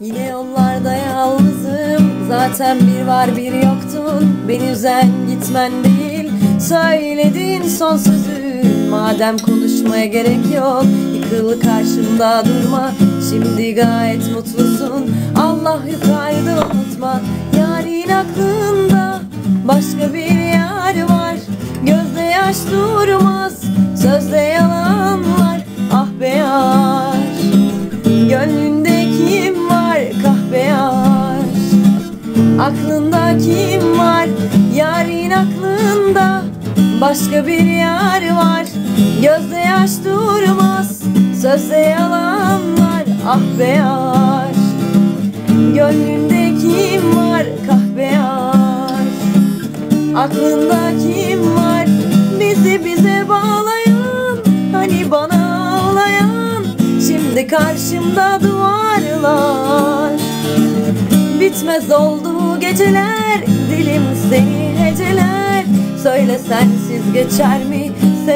Yine yollarda yalnızım. Zaten bir var bir yoktun. Beni üzen gitmen değil Söyledin son sözün Madem konuşmaya gerek yok Yıkıl karşımda durma. Şimdi gayet mutlusun. Allah yukarıda unutma. Yarın aklında Başka bir yer var. Gözde yaş durmaz yar Aklında kim var? Yarın aklında Başka bir yer var. Gözde yaş durmaz Sözde yalanlar ah be yar Gönlünde kim var? Kahve yar Aklında kim var? Bizi bize bağlayan Hani bana ağlayan. Şimdi karşımda duvarlar Bitmez oldu geceler Dilim seni heceler. Söyle sensiz geçer mi? Sene